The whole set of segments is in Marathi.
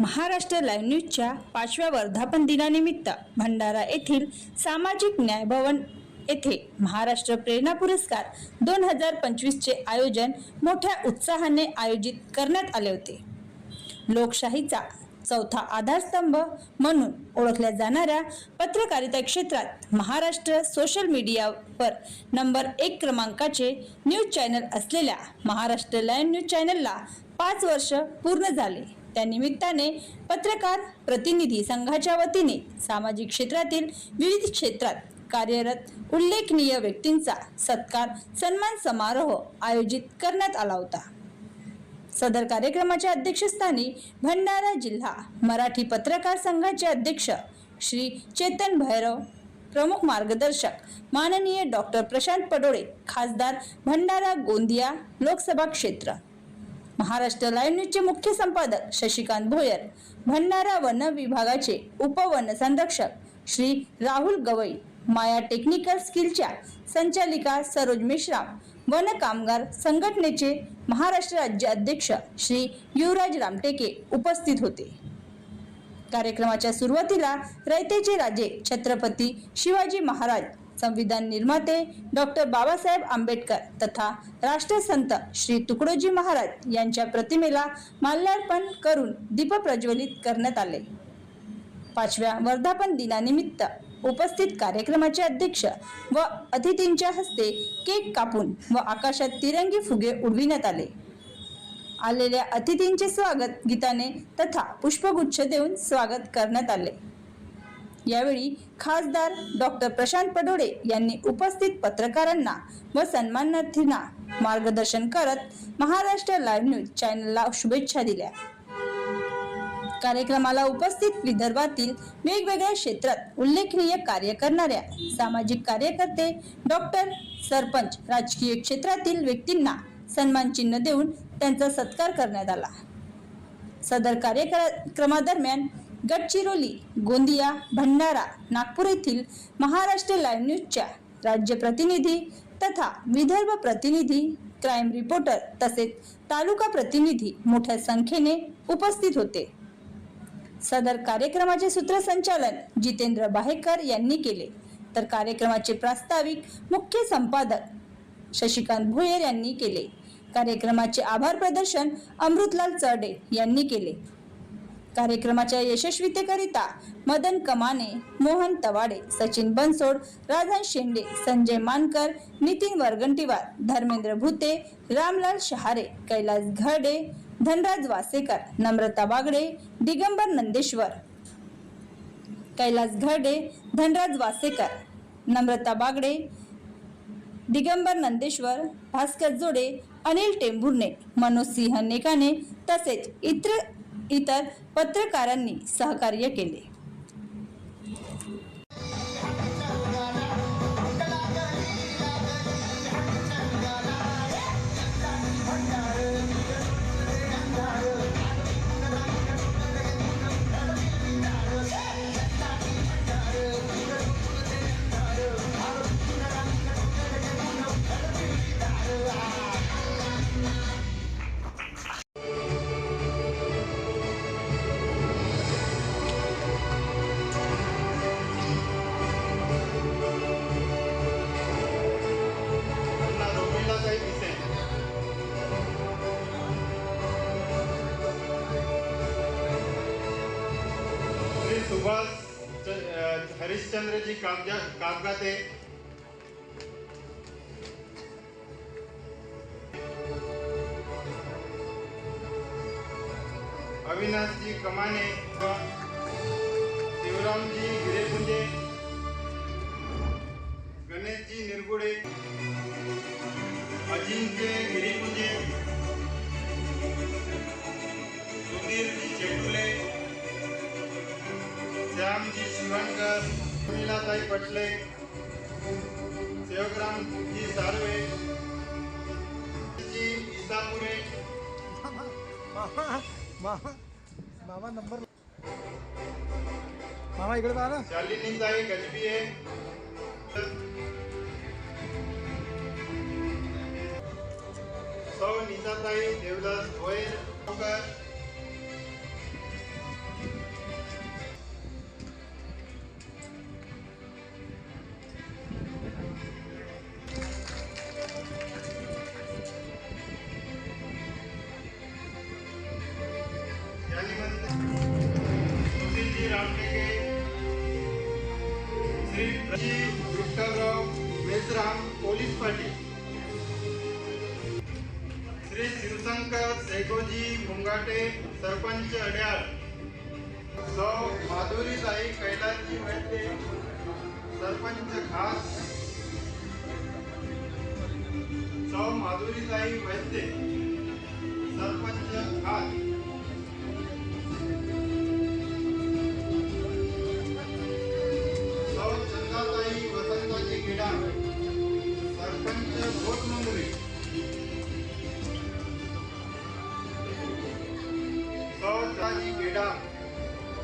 महाराष्ट्र लाईव्ह न्यूजच्या पाचव्या वर्धापन दिनानिमित्त भंडारा येथील सामाजिक न्याय भवन येथे महाराष्ट्र प्रेरणा पुरस्कार दोन हजार पंचवीसचे आयोजन मोठ्या उत्साहाने आयोजित करण्यात आले होते. लोकशाहीचा चौथा आधारस्तंभ म्हणून ओळखल्या जाणाऱ्या पत्रकारिता क्षेत्रात महाराष्ट्र सोशल मीडियावर नंबर एक क्रमांकाचे न्यूज चॅनल असलेल्या महाराष्ट्र लाईव्ह न्यूज चॅनलला पाच वर्ष पूर्ण झाले. त्यानिमित्ताने पत्रकार प्रतिनिधी संघाच्या वतीने सामाजिक क्षेत्रातील विविध क्षेत्रात कार्यरत उल्लेखनीय व्यक्तींचा सत्कार सन्मान समारोह आयोजित करण्यात आला होता. सदर कार्यक्रमाच्या अध्यक्षस्थानी भंडारा जिल्हा मराठी पत्रकार संघाचे अध्यक्ष श्री चेतन भैरव प्रमुख मार्गदर्शक माननीय डॉक्टर प्रशांत पडोळे खासदार भंडारा गोंदिया लोकसभा क्षेत्र महाराष्ट्र लाईव्ह न्यूजचे मुख्य संपादक शशिकांत भोयर भंडारा वन विभागाचे उपवन संरक्षक श्री राहुल गवई माया टेक्निकल स्किलच्या संचालिका सरोज मेश्राम वन कामगार संघटनेचे महाराष्ट्र राज्य अध्यक्ष श्री युवराज रामटेके उपस्थित होते. कार्यक्रमाच्या सुरुवातीला रयतेचे राजे छत्रपती शिवाजी महाराज संविधान निर्माते डॉक्टर बाबासाहेब आंबेडकर तथा राष्ट्रसंत श्री तुकडोजी महाराज यांच्या प्रतिमेला माल्यार्पण करून दीप प्रज्वलित करण्यात आले. पाचव्या वर्धापन दिनानिमित्त उपस्थित कार्यक्रमाचे अध्यक्ष व अतिथींच्या हस्ते केक कापून व आकाशात तिरंगी फुगे उडविण्यात आले. आलेल्या अतिथींचे स्वागत गीताने तथा पुष्पगुच्छ देऊन स्वागत करण्यात आले. यावेळी खासदार डॉक्टर प्रशांत पडोळे यांनी उपस्थित पत्रकारांना व सन्मानार्थींना मार्गदर्शन करत महाराष्ट्र लाईव्ह न्यूज चॅनलला शुभेच्छा दिल्या. कार्यक्रमाला उपस्थित विदर्भातील वेगवेगळ्या क्षेत्रात उल्लेखनीय कार्य करणाऱ्या सामाजिक कार्यकर्ते डॉक्टर सरपंच राजकीय क्षेत्रातील व्यक्तींना सन्मान चिन्ह देऊन त्यांचा सत्कार करण्यात आला. सदर कार्यक्रमादरम्यान गडचिरोली गोंदिया भंडारा नागपूर येथील महाराष्ट्र लाईव्ह न्यूजच्या राज्य प्रतिनिधी तथा विदर्भ प्रतिनिधी क्राईम रिपोर्टर तसेच तालुका प्रतिनिधी मोठ्या संख्येने उपस्थित होते. सदर कार्यक्रमाचे सूत्रसंचालन जितेंद्र बाहेकर यांनी केले. तर कार्यक्रमाचे प्रास्ताविक मुख्य संपादक शशिकांत भोयर यांनी केले. कार्यक्रमाचे आभार प्रदर्शन अमृतलाल चरडे यांनी केले. कार्यक्रमाच्या यशस्वीतेकरिता मदन कमाने मोहन तवाडे सचिन बनसोड राधान शेंडे संजय मानकर नितीन वरगंटीवार धर्मेंद्र भुते रामलाल शहारे कैलास घरडे धनराज वासेकर नम्रता बागडे दिगंबर नंदेश्वर कैलास घरडे धनराज वासेकर नम्रता बागडे दिगंबर नंदेश्वर भास्कर जोडे अनिल टेंभुर्णे मनोज सिंह नेकाने तसेच इतर इतर पत्रकारांनी सहकार्य केले. सुभाष हरिश्चंद्रजी कामजा कामगाते अविनाशजी कमाने शिवरामजी हिरेपुंजे गणेशजी निरगुडे अजिंक्य हिरेपुंजे सुधीरजी शेटुले श्यामजी शिवणकर सुनीलाताई पटले सेवकरामजी सार्वे जी इसापुरे मामा मामा मामा नंबर मामा इकडे पहा ना। शालिनीताई गजबिये सौ नीताताई देवदास भोयर श्री प्रजी विठ्ठलराव मेसराम पोलीस पाटील. श्री शिवशंकर सेगोजी मुंगाटे सरपंच अड्याळ. सौ माधुरीताई कैलासजी वैद्य सरपंच खास. सौ माधुरीताई वैद्य सरपंच खास. जाजी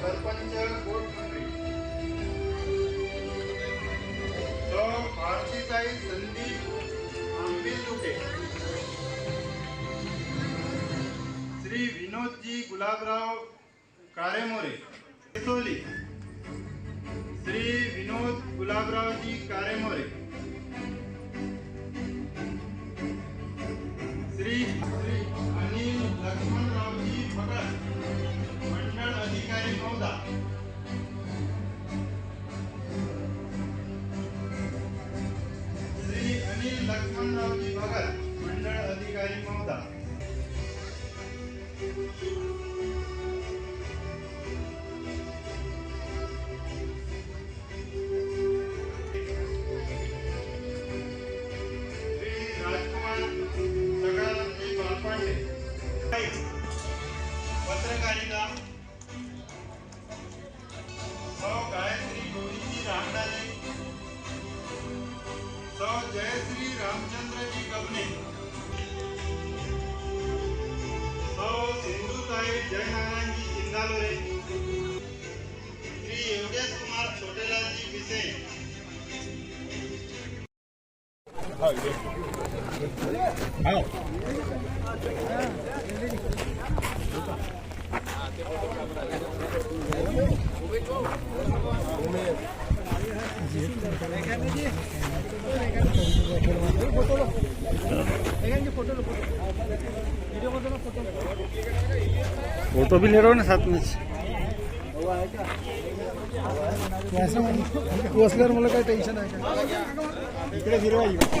सरपंच भोटमुंगरी सौ भारतीताई संदीप आंबिलुटे श्री विनोदजी गुलाबराव कारेमोरे. केसोली श्री विनोद गुलाबरावजी कारेमोरे. लक्ष्मणरावजी भगत मंडळ अधिकारी महोदा राजकुमार पत्रकारिता आहे जयनारायणजी इंदालोरे श्री योगेश कुमार छोटेलालजी you. फोटो भी ले रहे हो ना साथ में तू असल्यावर मला काही टेन्शन आहे का इकडे हिरवा इकडे.